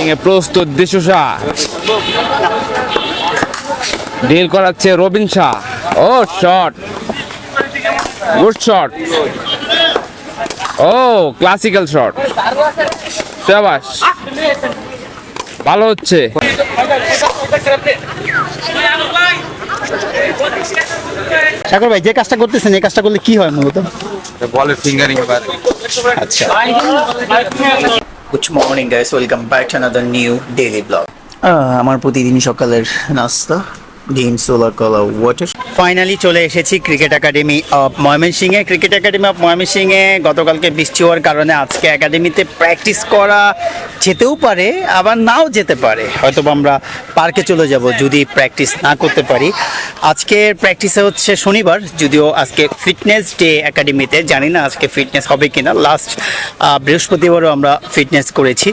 ব্যাটিংয়ে প্রস্তুত দিশু শাহ। ডিল করাচ্ছে রবিন শাহ। ও শট। Good shot. ও ক্লাসিক্যাল শট। শাবাশ ভালো হচ্ছে। সাগর ভাই যে কাজটা করতেছেন এই কাজটা করলে কি হয় মূলত? বলের ফিঙ্গারিং আচ্ছা। Good morning guys welcome back to another new daily blog আমার প্রতিদিন সকালের নাস্তা। ডিম সোলার ওয়াটার ফাইনালি চলে এসেছি ক্রিকেট একাডেমি অফ ময়মনসিংহে ক্রিকেট একাডেমি অফ ময়মনসিংহে গতকালকে বৃষ্টি হওয়ার কারণে আজকে একাডেমিতে প্র্যাকটিস করা যেতেও পারে, আবার নাও যেতে পারে। হয়তো আমরা পার্কে চলে যাব যদি প্র্যাকটিস না করতে পারি। আজকের প্র্যাকটিসে হচ্ছে শনিবার, যদিও আজকে ফিটনেস ডে একাডেমিতে জানি না আজকে ফিটনেস হবে কিনা। লাস্ট বৃহস্পতিবারও আমরা ফিটনেস করেছি।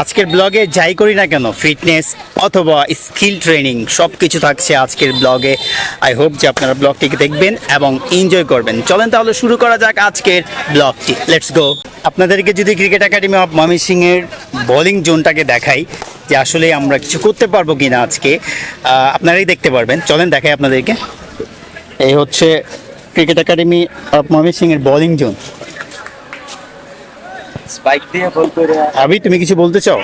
আজকের ব্লগে যাই করি না কেন ফিটনেস অথবা স্কিল ট্রেনিং সব কিছু থাকছে। আজকের ব্লগে। আই হোপ যে আপনারা ব্লগটিকে দেখবেন এবং এনজয় করবেন। চলেন তাহলে শুরু করা যাক আজকের ব্লগটি। লেটস গো আপনাদেরকে যদি ক্রিকেট একাডেমি অফ ময়মনসিংহের বোলিং জোনটাকে দেখাই যে আসলে আমরা কিছু করতে পারব কি না আজকে আপনারাই দেখতে পারবেন। চলেন দেখাই আপনাদেরকে। এই হচ্ছে ক্রিকেট একাডেমি অফ ময়মনসিংহের বোলিং জোন। স্পাইক দিয়ে বল করে। আবি তুমি কিছু বলতে চাও?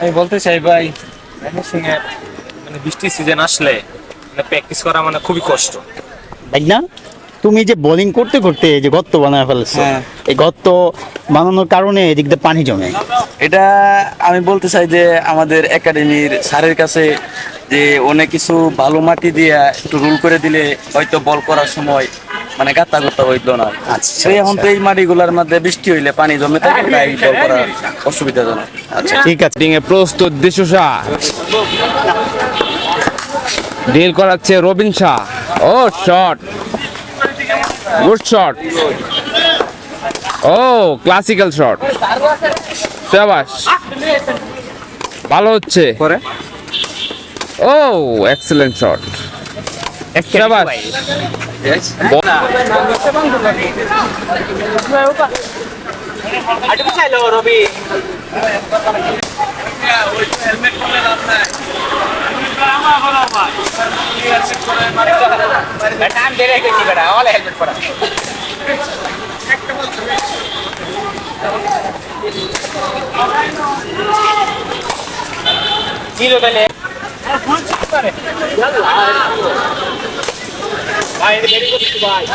আমি বলতে চাই ভাই ময়মনসিংহে মানে বৃষ্টির সিজন আসলে মানে প্র্যাকটিস করা মানে খুবই কষ্ট। তাই না? তুমি যে বোলিং করতে করতে এই যে গর্ত বানায় ফেলছো হ্যাঁ। এই গর্ত বানানোর কারণে এদিক দিয়ে পানি জমে। এটা আমি বলতে চাই যে আমাদের একাডেমির স্যারের কাছে যে অনেক কিছু ভালো মাটি দিয়ে একটু রুল করে দিলে হয়তো বল করার সময় মানে গাতা গাত্তা হইতো না। আচ্ছা, এখন তো এই মাটিগুলোর মধ্যে বৃষ্টি হইলে পানি জমে থাকে তাই বল করা অসুবিধাজনক। আচ্ছা। ঠিক আছে। প্রস্তুত দিশু ডিল করাচ্ছে রবিন শাহ ও শট গুড শট ও ক্লাসিক্যাল শট শাবাশ ভালো হচ্ছে পরে ও এক্সেলেন্ট শট শাবাশ ಬಟ್ ನಾನು ಬೇರೆ ಗಟ್ಟಿ ಬೇಡ ಆಲ್ ಹೆಲ್ಮೆಟ್ ಕೊಡ ಕೀಲೋದಲ್ಲಿ ಬಾಯ್ ಬೇರೆ ಗೊತ್ತಿತ್ತು ಬಾಯ್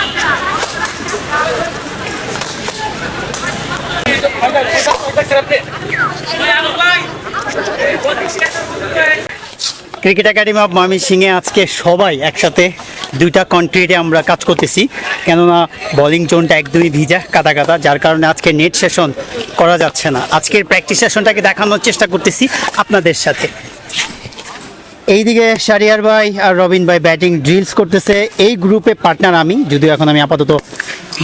Thank you. Cricket academy of ময়মনসিংহে আজকে সবাই একসাথে দুইটা কন্ট্রিতে আমরা কাজ করতেছি। কেননা বোলিং জোনটা একদমই ভিজা, কাদা কাদা, যার কারণে আজকে নেট সেশন করা যাচ্ছে না। আজকের প্র্যাকটিস সেশনটাকে দেখানোর চেষ্টা করতেছি আপনাদের সাথে। এইদিকে শারিয়ার ভাই আর রবিন ভাই ব্যাটিং ড্রিলস করতেছে। এই গ্রুপে পার্টনার আমি, যদিও এখন আমি আপাতত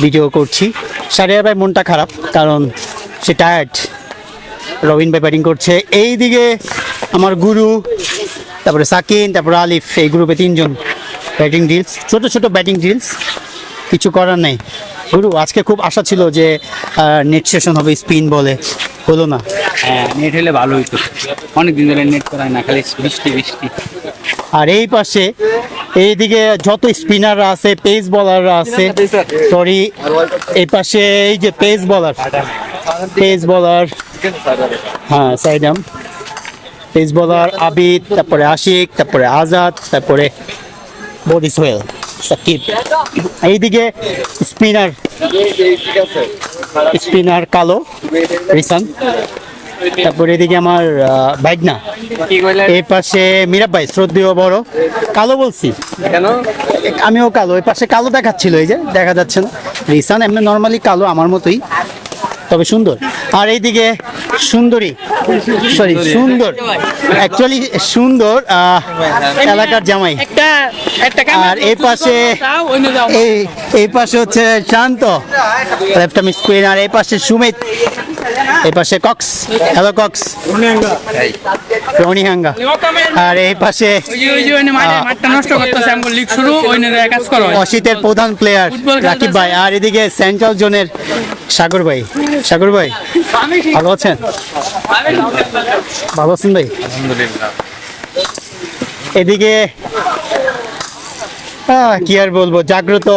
ভিডিও করছি। শারিয়ার ভাই মনটা খারাপ, কারণ সে টায়ার্ড রবিন ভাই ব্যাটিং করছে। এই দিকে আমার গুরু তারপরে সাকিন তারপরে আলিফ এই গ্রুপে তিনজন ব্যাটিং ড্রিলস ছোট ছোট ব্যাটিং ড্রিলস কিছু করার নেই। গুরু আজকে খুব আশা ছিল যে নেট সেশন হবে স্পিন বলে। হলো না। হ্যাঁ নেট হলে ভালো হইতো অনেক দিন ধরে নেট করায় না খালি বৃষ্টি বৃষ্টি। আর এই পাশে এইদিকে যত স্পিনাররা আছে পেস বলাররা আছে সরি এই পাশে এই যে পেস বলার পেস বলার হ্যাঁ সাইডাম পেস বলার আবিদ তারপরে আশিক তারপরে আজাদ তারপরে বডি সোহেল সাকিব। এইদিকে স্পিনার স্পিনার কালো রিসান। তারপরে এদিকে আমার বাইকনা। এই পাশে মীরা ভাই শ্রদ্ধেয় বড়। কালো বলছি। কেন? আমিও কালো এই পাশে কালো দেখাচ্ছিল এই যে দেখা যাচ্ছে না। রিসান এমনি নর্মালি কালো আমার মতোই। তবে সুন্দর। আর এইদিকে সুন্দরী সরি সুন্দর অ্যাকচুয়ালি সুন্দর এলাকার জামাই। আর এই পাশে এই এই পাশে হচ্ছে শান্ত লেফট স্পিন আর এই পাশে সুমিত এই পাশে কক্স হ্যালো কক্স রনিহাঙ্গা। আর এই পাশে অসিতের প্রধান প্লেয়ার রাকিব ভাই আর এদিকে সেন্ট্রাল জোনের সাগর ভাই সাগর ভাই ভালো আছেন? ভালো আছেন ভাই? এদিকে কি আর বলব জাগ্রত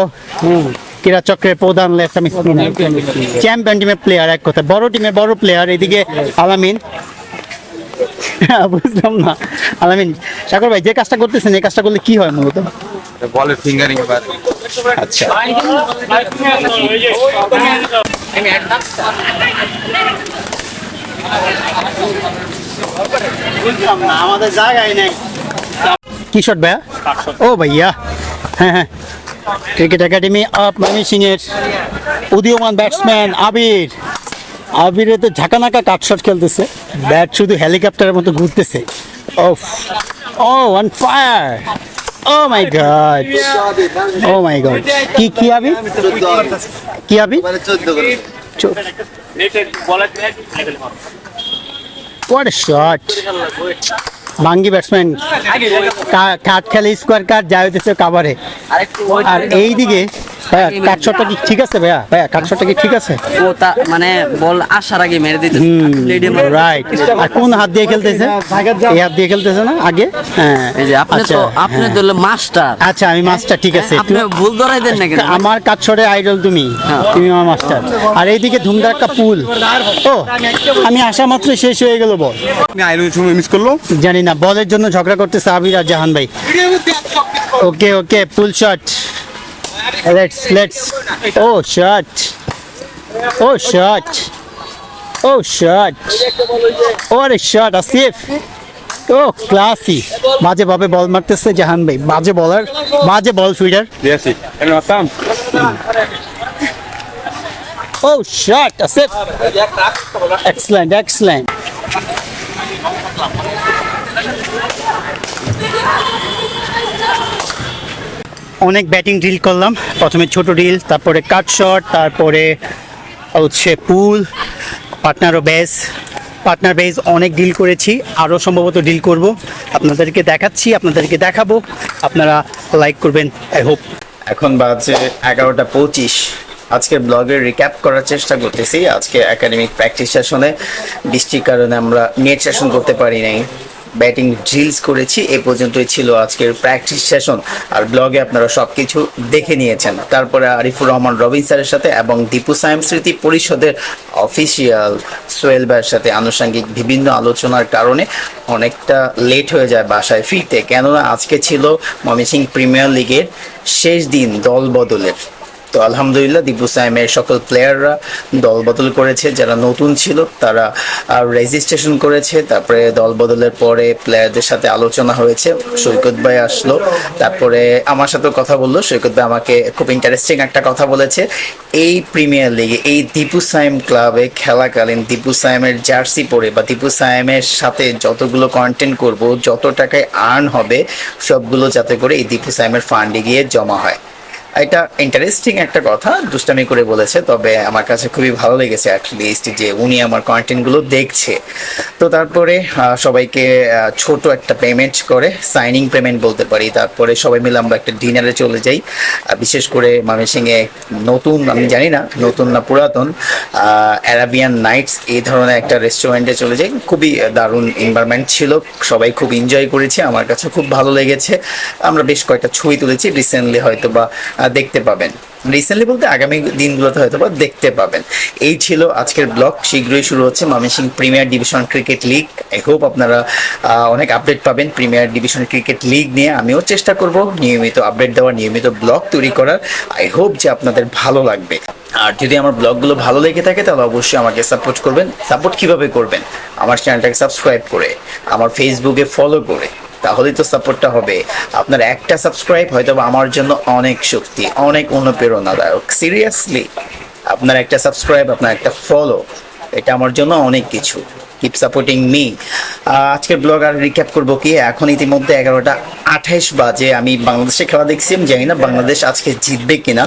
ক্রীড়া চক্রের প্রধান লেফট আমি চ্যাম্পিয়ন টিমের প্লেয়ার এক কথা। বড় টিমের বড় প্লেয়ার এদিকে আলামিন। বুঝলাম না। আলামিন সাগর ভাই যে কাজটা করতেছেন এই কাজটা করলে কি হয় মূলত? বলের ফিঙ্গারিং আচ্ছা। আমাদের কি শট ভাইয়া? ও ভাইয়া। হ্যাঁ হ্যাঁ। ক্রিকেট একাডেমি অফ ময়মনসিং এর উদীয়মান ব্যাটসম্যান আবির। আবিরে তো ঝাঁকানাকা কাট খেলতেছে। ব্যাট শুধু হেলিকপ্টারের মতো ঘুরতেছে। Oh O on fire oh my god oh my god কি কি আবি কি আবি What a shot! ভাঙ্গি ব্যাটসম্যান কাট খেলে স্কোয়ার কাট যাই হইতেছে কাভারে আর এইদিকে ভাইয়া কাট কি ঠিক আছে ভাইয়া? ভাইয়া কাট কি ঠিক আছে? ও তা মানে বল আসার আগে মেরে দিতে রাইট আর কোন হাত দিয়ে খেলতেছে? এই হাত দিয়ে খেলতেছে না আগে? হ্যাঁ এই যে আপনি আচ্ছা, তো আপনি হ্যাঁ। তো মাস্টার। আচ্ছা আমি মাস্টার ঠিক আছে। আপনি ভুল ধরাই দেন না কেন? আমার আইডল তুমি। তুমি আমার মাস্টার। আর এইদিকে ধুমধাক্কা পুল। ও আমি আসা মাত্র শেষ হয়ে গেল বল। সময় মিস করল জানি না বলের জন্য ঝগড়া করতেছে আবির আর জাহান ভাই। Okay okay pull shot let's let's oh shot oh shot oh shot ওরে শট আসিফ ও ক্লাসি বাজে ভাবে বল মারতেছে জাহান ভাই। বাজে বলার বাজে বল ফিডার দিয়েছি এমন আসাম oh shot Asif excellent excellent অনেক ব্যাটিং ড্রিল করলাম। প্রথমে ছোট ড্রিল তারপরে কাট শট তারপরে হচ্ছে পুল পার্টনারও বেস পার্টনার বেস অনেক ডিল করেছি আরও সম্ভবত ডিল করব। আপনাদেরকে দেখাচ্ছি, আপনাদেরকে দেখাবো। আপনারা লাইক করবেন আই হোপ এখন বাজে এগারোটা পঁচিশ। আজকের ব্লগের রিক্যাপ করার চেষ্টা করতেছি। আজকে একাডেমিক প্র্যাকটিস সেশনে বৃষ্টির কারণে আমরা নেট সেশন করতে পারি নাই। ব্যাটিং ড্রিলস করেছি, এ পর্যন্তই ছিল আজকের প্র্যাকটিস সেশন আর ব্লগে আপনারা সব কিছু দেখে নিয়েছেন। তারপরে আরিফুর রহমান, রবিন স্যারের সাথে এবং দীপু সায়েম স্মৃতি পরিষদের অফিসিয়াল সোহেল ভাইয়ের সাথে আনুষঙ্গিক বিভিন্ন আলোচনার কারণে অনেকটা লেট হয়ে যায় বাসায় ফিরতে। কেননা আজকে ছিল ময়মনসিংহ প্রিমিয়ার লিগের শেষ দিন দল বদলের। তো আলহামদুলিল্লাহ দীপু সাইমের সকল প্লেয়াররা দল বদল করেছে, যারা নতুন ছিল তারা রেজিস্ট্রেশন করেছে, তারপরে দল বদলের পরে প্লেয়ারদের সাথে আলোচনা হয়েছে। সৈকত ভাই আসলো, তারপরে আমার সাথে কথা বলল, সৈকত ভাই আমাকে খুব ইন্টারেস্টিং একটা কথা বলেছে। এই প্রিমিয়ার লিগে এই দীপু সাইম ক্লাবে খেলাকালীন দীপু সাইমের জার্সি পরে বা দীপু সাইমের সাথে যতগুলো কন্টেন্ট করব, যত টাকায় আর্ন হবে, সবগুলো যাতে করে এই দীপু সাইমের ফান্ডে গিয়ে জমা হয়। এটা ইন্টারেস্টিং একটা কথা দুষ্টামি করে বলেছে, তবে আমার কাছে খুবই ভালো লেগেছে অ্যাটলিস্ট যে উনি আমার কন্টেন্টগুলো দেখছে। তো তারপরে সবাইকে ছোট একটা পেমেন্ট করে সাইনিং পেমেন্ট বলতে পারি। তারপরে সবাই মিলে আমরা একটা ডিনারে চলে যাই। বিশেষ করে ময়মনসিংহে নতুন, আমি জানি না, নতুন না পুরাতন অ্যারাবিয়ান নাইটস এই ধরনের একটা রেস্টুরেন্টে চলে যাই। খুবই দারুণ এনভায়রনমেন্ট ছিল, সবাই খুব এনজয় করেছে, আমার কাছে খুব ভালো লেগেছে। আমরা বেশ কয়েকটা ছবি তুলেছি রিসেন্টলি হয়তো বা দেখতে পাবেন। রিসেন্টলি বলতে আগামী দিনগুলোতে হয়তো বা দেখতে পাবেন। এই ছিল আজকের ব্লগ। শীঘ্রই শুরু হচ্ছে Mymensingh premier division cricket league. I hope আপনারা অনেক আপডেট পাবেন প্রিমিয়ার ডিভিশন ক্রিকেট লিগ নিয়ে। আমিও চেষ্টা করব নিয়মিত আপডেট দেওয়ার, নিয়মিত ব্লগ তৈরি করার। আই হোপ যে আপনাদের ভালো লাগবে। আর যদি আমার ব্লগগুলো ভালো লেগে থাকে, তাহলে অবশ্যই আমাকে সাপোর্ট করবেন। সাপোর্ট কীভাবে করবেন? আমার চ্যানেলটাকে সাবস্ক্রাইব করে, আমার ফেসবুকে ফলো করে। তাহলেই তো সাপোর্টটা হবে। আপনার একটা সাবস্ক্রাইব হয়তো আমার জন্য অনেক শক্তি, অনেক অনুপ্রেরণাদায়ক। সিরিয়াসলি আপনার একটা সাবস্ক্রাইব আপনার একটা ফলো এটা আমার জন্য অনেক কিছু। কিপ সাপোর্টিং মি আজকের ব্লগ আর রিক্যাপ করব কি? এখন ইতিমধ্যে এগারোটা আঠাইশ বাজে, আমি বাংলাদেশে খেলা দেখছি, আমি জানি না বাংলাদেশ আজকে জিতবে কিনা।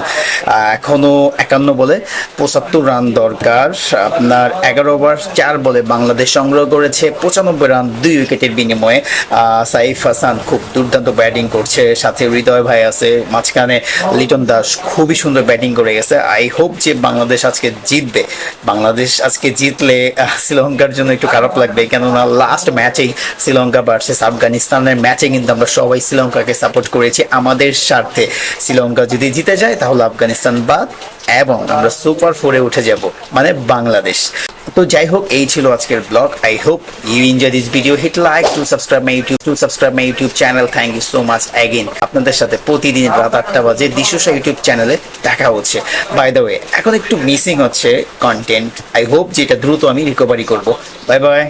এখনও একান্ন বলে পঁচাত্তর রান দরকার। আপনার এগারো ওভার চার বলে বাংলাদেশ সংগ্রহ করেছে পঁচানব্বই রান, দুই উইকেটের বিনিময়ে। সাইফ হাসান খুব দুর্দান্ত ব্যাটিং করছে, সাথে হৃদয় ভাই আছে, মাঝখানে লিটন দাস খুবই সুন্দর ব্যাটিং করে গেছে। আই হোপ যে বাংলাদেশ আজকে জিতবে। বাংলাদেশ আজকে জিতলে শ্রীলঙ্কার জন্য একটু খারাপ লাগবে, কেননা লাস্ট ম্যাচেই শ্রীলঙ্কা ভার্সেস আফগানিস্তানের ম্যাচে কিন্তু আমরা সবাই শ্রীলঙ্কাকে সাপোর্ট করেছি আমাদের স্বার্থে। শ্রীলঙ্কা যদি জিতে যায়, তাহলে আফগানিস্তান বাদ এবং আমরা সুপার ফোরে উঠে যাব মানে বাংলাদেশ। তো যাই হোক, এই ছিল আজকের blog I hope you enjoy this video hit like to subscribe my YouTube to subscribe my YouTube channel thank you so much again আপনাদের সাথে প্রতিদিন রাত আটটা বাজে দিশুসা ইউটিউব চ্যানেলে দেখা হচ্ছে। বাই দ্য ওয়ে এখন একটু মিসিং হচ্ছে কন্টেন্ট আই হোপ যেটা দ্রুত আমি রিকভারি করব। Bye bye